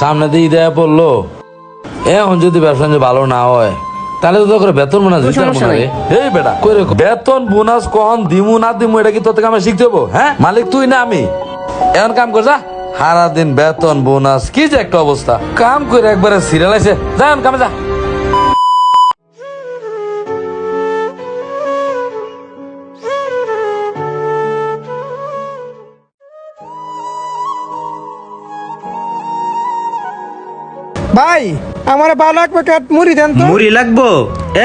সামনে দিয়ে দেয়া পড়ল। এখন যদি ব্যবসা ভালো না হয় তাহলে তো তোকে বেতন বোনাস দিতে পারব রে। এই বেটা কই রে বেতন বোনাস কখন দিমু না দিমু এটা কি তোতে কামে আমি শিখতে হব? হ্যাঁ? মালিক তুই না আমি। এখন কাম কর যা। সারাদিন বেতন বোনাস কি যে একটা অবস্থা। কাম করে একবারে সিরিয়াল আছে। যা কামে যা। ভাই আমার বারো এক প্যাকেট মুড়ি দেন তো। মুড়ি লাগবো?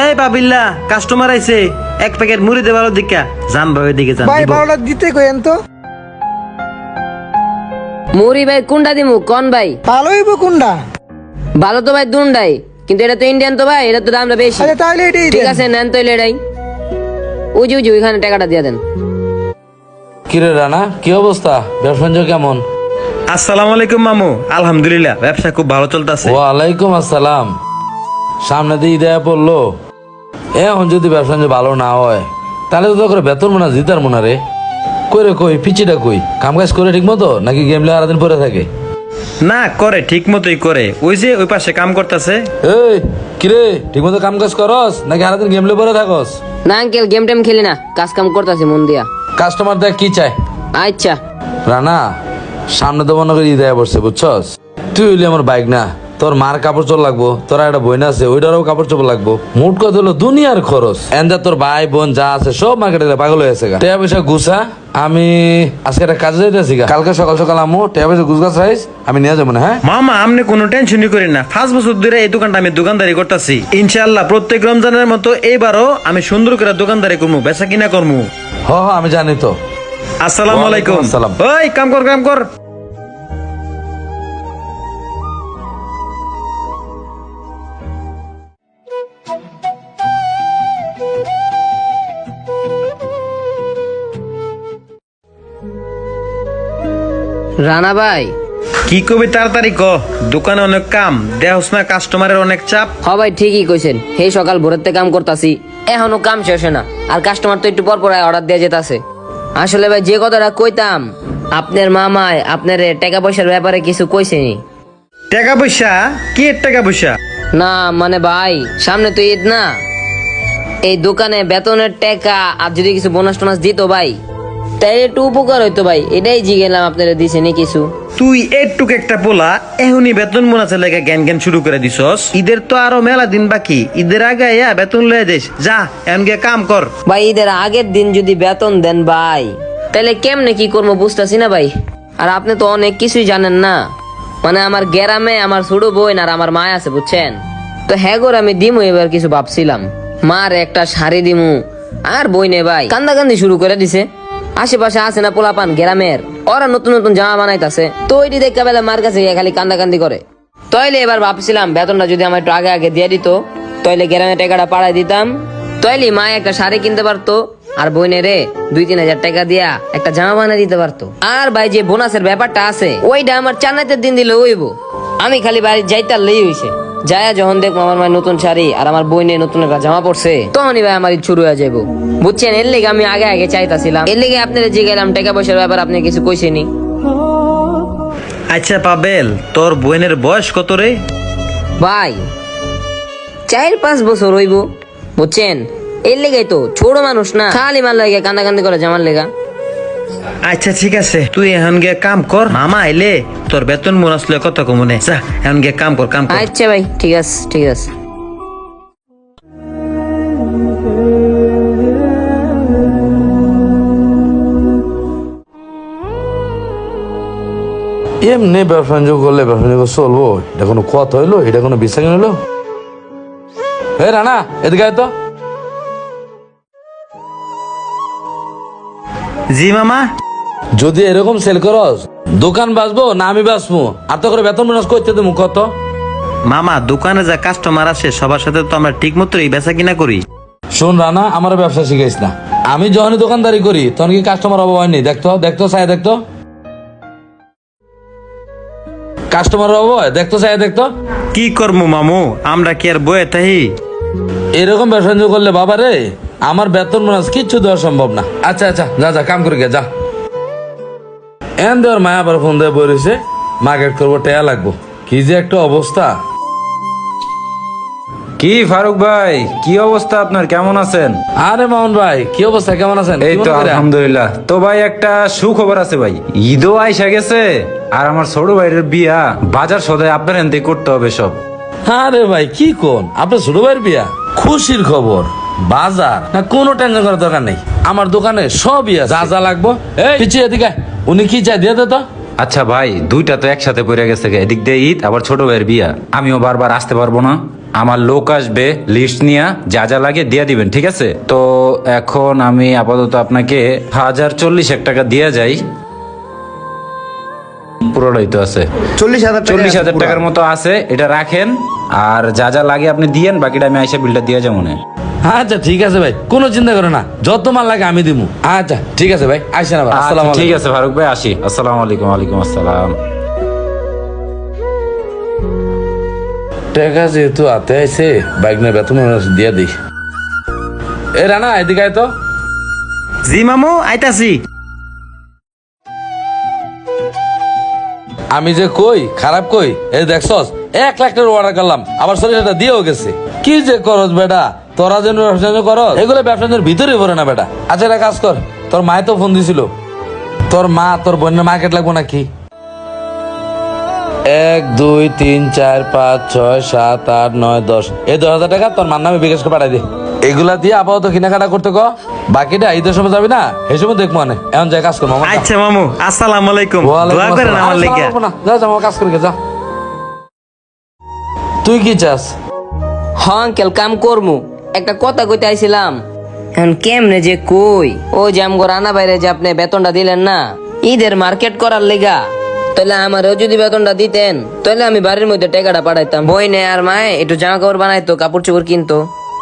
এই বাবিল্লা কাস্টমার আইছে এক প্যাকেট মুড়ি দে ভালো দিকা যান ভাবে দিকে যান ভাই। বারোটা দিতে কইেন তো। মুড়ি ভাই কোনটা দিমু? কোন ভাই? ভালো হইব কোনটা? ভালো তো ভাই দুনটাই কিন্তু এটা তো ইন্ডিয়ান তো ভাই এটা তো দামটা বেশি। আচ্ছা তাহলে এটাই ঠিক আছে নেন তো এটাই। উজি উজি ওইখানে টাকাটা দিয়ে দেন। কিরে রানা কি অবস্থা? ব্যবসা কেমন? আসসালামু আলাইকুম মামু। আলহামদুলিল্লাহ ব্যবসা খুব ভালো চলতেছে। ওয়ালাইকুম আসসালাম। সামনে দিয়ে দেয়া পড়ল। এখন যদি ব্যবসা বাণিজ্য ভালো না হয় তাহলে তো তোকে বেতন বোনাস দিতে পারব না রে। কই রে কই পিচিটা কই? কাম কাজ করে ঠিক মতো নাকি গেম লে দিন পরে থাকে? না করে ঠিক মতোই করে। ওই যে ওই পাশে কাম করতেছে। এই কিরে ঠিক মতো কাম কাজ করস নাকি সারাদিন গেম লে পরে থাকস? না আঙ্কেল গেম টেম খেলি না। কাজ কাম করতেছি মন দিয়া। কাস্টমার দেখ কি চায়। আচ্ছা। রানা সামনে তো মনে করি দেয়া পড়ছে বুঝছস? তুই হইলি আমার বাইক না তোর মার কাপড় চোপড় লাগবো তোর একটা বইন আছে ওইটারও কাপড় চোপড় লাগবো। মোট কথা হলো দুনিয়ার খরচ। এন্দা তোর ভাই বোন যা আছে সব মার্কেটে পাগল হয়ে আছে টাকা পয়সা গুছা আমি আজকে একটা কাজে যাইতেছি গা। কালকে সকাল সকাল আমু টাকা পয়সা গুছ গাছ রাইস আমি নিয়ে যাব না হ্যাঁ? মামা আপনি কোনো টেনশনই করেন না। পাঁচ বছর ধরে এই দোকানটা আমি দোকানদারি করতেছি। ইনশাআল্লাহ প্রত্যেক রমজানের মতো এইবারও আমি সুন্দর করে দোকানদারি করব বেচা কিনা করব হ হ আমি জানি তো। আসসালামু আলাইকুম। আসসালাম। ওই কাম কর কাম কর। রানা ভাই। কি কবি তাড়াতাড়ি ক? দোকানে অনেক কাম দেহস না কাস্টমারের অনেক চাপ। হ ভাই ঠিকই কইছেন। সেই সকাল ভোরের থেকে কাম করতাছি এখনও কাম শেষ হয় না। আর কাস্টমার তো একটু পর পর অর্ডার দিয়ে যেতাছে। আসলে ভাই যে কথাটা কইতাম আপনার মামায় আপনার টাকা পয়সার ব্যাপারে কিছু কইছেনি। টাকা পয়সা? কি এর টাকা পয়সা? না মানে ভাই সামনে তো ঈদ না। এই দোকানে বেতনের টাকা আর যদি কিছু বোনাস টোনাস দিত ভাই তাই একটু উপকার হইতো ভাই এটাই জিগেলাম আপনারা দিছেনি কিছু। তুই একটুক একটা পোলা এখনই বেতন বোনাসের লেগে জ্ঞান জ্ঞান শুরু করে দিছস। ঈদের তো আরও মেলা দিন বাকি ঈদের আগে আইয়া বেতন লয়ে যাস যা গিয়ে কাম কর। ভাই ঈদের আগের দিন যদি বেতন দেন ভাই তাহলে কেমনে কি করব বুঝতেছি না ভাই? আর আপনি তো অনেক কিছুই জানেন না। মানে আমার গ্রামে আমার ছোট বোন আর আমার মা আছে বুঝছেন? তো হ্যাঁ গোর আমি দিমু এবার কিছু ভাবছিলাম। মার একটা শাড়ি দিমু। আর বইনে ভাই কান্দাকান্দি শুরু করে দিছে। আশেপাশে আছে না পোলাপান, গ্রামের। ওরা নতুন নতুন জামা বানাইতাছে। তো ওইটি দেখতে পেলে মার কাছে গিয়ে খালি কান্দাকান্দি করে। তাইলে এবার ভাবছিলাম, বেতনটা যদি আমার একটু আগে আগে দিয়ে দিত, তাইলে গ্রামে টাকাটা পাড়ায় দিতাম। তাইলে মা একটা শাড়ি কিনতে পারতো, আর বইনে রে, দুই তিন হাজার টাকা দিয়া একটা জামা বানিয়ে দিতে পারতো। আর ভাই যে বোনাসের ব্যাপারটা আছে, ওইটা আমার চান্নাইতের দিন দিলে হইব। আমি খালি বাড়ি যাইতার লেই হইছে। যায়া যখন দেখব আমার মায়ের নতুন শাড়ি আর আমার বইনে নতুন একটা জামা পড়ছে তখনই ভাই আমার শুরু হয়ে যাব বুঝছেন? এর লেগে আমি আগে আগে চাইতাছিলাম। এর লেগে আপনার যে গেলাম টাকা পয়সার ব্যাপার আপনি কিছু কইছেনি আচ্ছা পাবেল তোর বোনের বয়স কত রে? ভাই চার পাঁচ বছর হইব। বুঝছেন? এর লেগে তো ছোট মানুষ না। খালি মাল লাগে কান্দা কান্দি করে জামার লেগা। আচ্ছা ঠিক আছে। তুই এখন গিয়ে কাম কর। মামা আইলে তোর বেতন বোনাস লয়ে কত কমনে? যা এখন গিয়ে কাম কর কাম কর। আচ্ছা ভাই ঠিক আছে ঠিক আছে। এমনি ব্যবসা বাণিজ্য করলে ব্যবসা বাণিজ্য চলবো। এটা কোনো কথা হইল এটা কোনো বিশ্বাস হইল। হে রানা এদিকে আয় তো। জি মামা। যদি এরকম সেল করস দোকান বাঁচবো না আমি বাঁচবো? আর তো করে বেতন বোনাস করতে দেবো কত? মামা দোকানে যা কাস্টমার আসে সবার সাথে তো আমরা ঠিক মতো এই বেচা কিনা করি। শোন রানা আমার ব্যবসা শিখাইস না। আমি যখনই দোকানদারি করি তখন কি কাস্টমার অভাব হয়নি দেখতো দেখতো চাই দেখতো কাস্টমার অভাব হয় দেখতো চাই দেখতো কি করব মামু? আমরা কি আর বয়ে তাহি এরকম ব্যবসা করলে বাবা রে আমার বেতন বোনাস কিচ্ছু দেওয়া সম্ভব না। আচ্ছা আচ্ছা যা যা কাম করে গে যা। এন দেওয়ার মায়া আবার ফোন দিয়ে মার্কেট করব টেয়া লাগবো। কি যে একটা অবস্থা। কি ফারুক ভাই কি অবস্থা আপনার? কেমন আছেন? আরে মামুন ভাই কি অবস্থা? কেমন আছেন? এই তো আলহামদুলিল্লাহ। তো ভাই একটা সুখবর আছে ভাই। ঈদও আইসা গেছে আর আমার ছোট ভাইয়ের বিয়া বাজার সদায় আপনার এনতে করতে হবে সব। আরে ভাই কি কোন? আপনার ছোট ভাইয়ের বিয়া? খুশির খবর। বাজার? না কোনো টেনশন করার দরকার নেই। আমার দোকানে সবই আছে। যা যা লাগবো। এই পিছিয়ে এদিকে। উনি কি চাই দিয়ে তো? আচ্ছা ভাই দুইটা তো একসাথে পড়ে গেছে। এদিক দিয়ে ঈদ আবার ছোট ভাইয়ের বিয়া। আমিও বারবার আসতে পারব না। আমার লোক আসবে লিস্ট নিয়ে যা যা লাগে দিয়ে দিবেন ঠিক আছে? তো এখন আমি আপাতত আপনাকে হাজার চল্লিশ এক টাকা দিয়ে যাই। পুরোটাই তো আছে। চল্লিশ হাজার চল্লিশ হাজার টাকার মতো আছে এটা রাখেন। আর যা যা লাগে আপনি দিয়েন বাকিটা আমি আইসা বিলটা দিয়ে যাব না। আচ্ছা ঠিক আছে ভাই। কোনো চিন্তা করো না। যত মাল লাগে আমি দিমু। আচ্ছা ঠিক আছে ভাই। আসেন আবার। আসসালাম আচ্ছা, ঠিক আছে ফারুক ভাই আসি। আসসালামু আলাইকুম ওয়ালাইকুম আসসালাম। টাকা যেহেতু হাতে আইছে বাইক নিয়ে বেতন দিয়ে দিই। এ রানা এদিকে আয় তো। জি মামু আইতাছি। আমি যে কই খারাপ কই? এই দেখছস এক লাখ টাকার অর্ডার করলাম আবার শরীরটা দিয়েও গেছে। কি যে করস বেটা? তোরা যেন ব্যবসা করস এগুলো ব্যবসার ভিতরে পড়ে না বেটা। আচ্ছা একটা কাজ কর। তোর মায় তো ফোন দিছিল। তোর মা তোর বোনের মার্কেট লাগবো নাকি? এক দুই তিন চার পাঁচ ছয় সাত আট নয় দশ। এই দশ হাজার টাকা তোর মার নামে বিকাশ করে পাঠাই দে। এগুলা দিয়ে আপাতত কেনাকাটা করতে ক। বাকিটা ঈদের সময় যাবি না? এই সময় দেখব মানে এখন যাই কাজ করব আচ্ছা মামু আসসালামু আলাইকুম। দোয়া করেন। আমার না। যা যা কাজ করে যা। তুই কি চাস? হ্যাঁ আঙ্কেল কাম করমু। একটা কথা কইতে আইছিলাম। এখন কেমনে যে কই? ও যে আমগো রানা বাইরে যে আপনি বেতনটা দিলেন না ঈদের মার্কেট করার লেগা তাহলে আমারও যদি বেতনটা দিতেন তাহলে আমি বাড়ির মধ্যে টাকাটা পাঠাইতাম। বইনে আর মায়ে একটু জামা কাপড় বানাইতো কাপড় চোপড় কিনতো।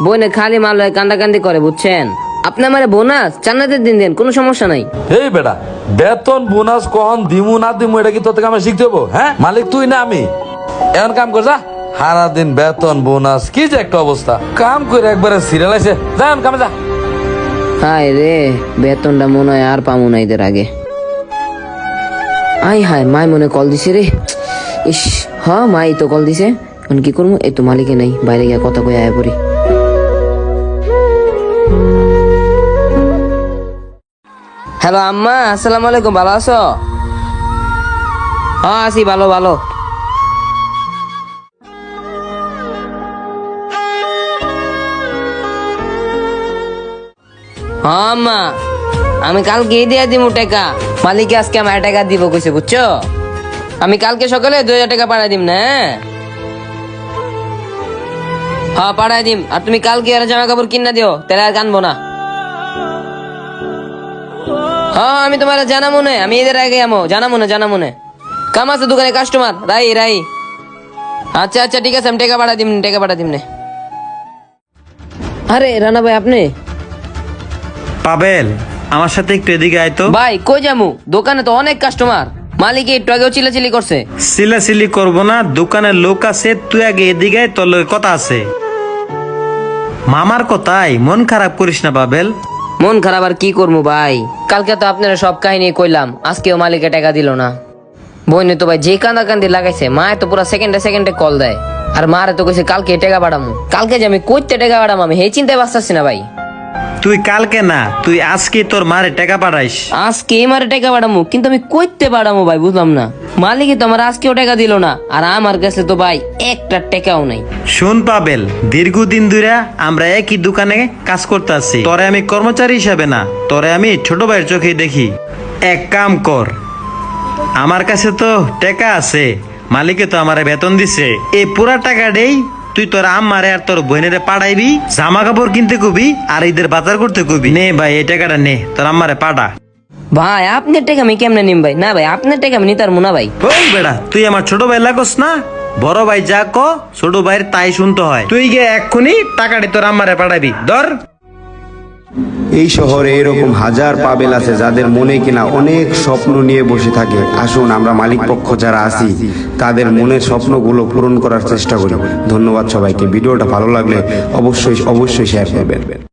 বইনে খালি মাল লয়ে কান্দাকান্দি করে বুঝছেন? আপনি আমার বোনাস চান্নাতের দিন দেন কোনো সমস্যা নাই। এই বেটা বেতন বোনাস কখন দিমু না দিমু এটা কি তোর থেকে আমি শিখতে হব হ্যাঁ? মালিক তুই না আমি? এখন কাম কর যা। সারা দিন বেতন, বোনাস, কি যে একটা অবস্থা। কাম করে একবারে সিরিয়াল আছে যা এখন কামে যা। হায় রে, বেতনটা মনে হয় আর পামু না এদের আগে। আই হায় মাই মনে কল দিছে রে। ইস, হ, মাই তো কল দিছে। এখন কি করব এই তো মালিকে নাই, বাইরে গিয়ে কথা কয়ে আয় পড়ি। হ্যালো আম্মা, আসসালামু আলাইকুম, ভালো আছো? হ্যাঁ আছি, ভালো ভালো। আম্মা আমি কালকে দিয়ে দিব টাকা। মালিক আজকে আমার টাকা দিব কইছে, বুঝছ? আমি কালকে সকালে দুই হাজার টাকা পাঠাই দিম, না? হ্যাঁ? পাঠাই দিম। আর তুমি কালকে আর জামা কাপড় কিনা দিও, তাহলে আর কানবো না। হ্যাঁ আমি তোমার জানা মনে আমি এদের আগে আমো জানা মনে জানা মনে কাম আছে দোকানে কাস্টমার রাই রাই। আচ্ছা আচ্ছা ঠিক আছে, আমি টাকা পাঠা দিম, টাকা পাঠা দিম আরে, রানা ভাই, আপনি? পাবেল আমার সাথে একটু এদিকে আয় তো। ভাই কই যামু? দোকানে তো অনেক কাস্টমার মালিক একটু আগেও চিলাচিলি করছে। সিলাসিলি করব না দোকানে লোক আছে তুই আগে এদিকে আয়, তোর লগে কথা আছে। মামার কথাই মন খারাপ করিস না পাবেল। মন খারাপ আর কি করব ভাই? কালকে তো আপনারা সব কাহিনী কইলাম আজকেও মালিকে টাকা দিল না। বইনে তো ভাই যে কান্দা কান্দি লাগাইছে মায়ে তো পুরো সেকেন্ডে সেকেন্ডে কল দেয়। আর মারে তো কইছে কালকে টাকা পাঠামু কালকে যে আমি কইতে টাকা পাঠাম আমি এই চিন্তায় বাঁচতেছি না ভাই। তুই কালকে না তুই আজকে তোর মারে টাকা পাঠাইস। আজকে মারে টাকা পাঠামো কিন্তু আমি কইতে পাঠামু ভাই বুঝলাম না। মালিকই তো আমার আজকেও টাকা দিল না আর আমার কাছে তো ভাই একটা টাকাও নাই। শোন পাবেল দীর্ঘদিন ধরে আমরা একই দোকানে কাজ করতে আছি। তোরে আমি কর্মচারী হিসাবে না তোরে আমি ছোট ভাইয়ের চোখে দেখি। এক কাম কর আমার কাছে তো টাকা আছে মালিকে তো আমারে বেতন দিছে। এই পুরা টাকা দেই তুই তোর আমারে আর তোর বোনের পাঠাইবি জামা কাপড় কিনতে কবি আর ঈদের বাজার করতে কবি। নে ভাই এই টাকাটা নে তোর আমারে পাঠা। ভাই আপনার টাকা আমি কেমনে নিম ভাই? না ভাই আপনার টাকা আমি নিতার মুনা ভাই। ওই বেড়া তুই আমার ছোট ভাই লাগোস না? বড় ভাই যা ক ছোট ভাইয়ের তাই শুনতে হয়। তুই গিয়ে এক্ষুনি টাকাটি তোর আমারে পাঠাবি ধর। এই শহরে এরকম হাজার পাবেল আছে যাদের মনে কিনা অনেক স্বপ্ন নিয়ে বসে থাকে। আসুন, আমরা মালিক পক্ষ যারা আছি, তাদের মনের স্বপ্নগুলো পূরণ করার চেষ্টা করি। ধন্যবাদ সবাইকে। ভিডিওটা ভালো লাগলে অবশ্যই অবশ্যই শেয়ার করবেন।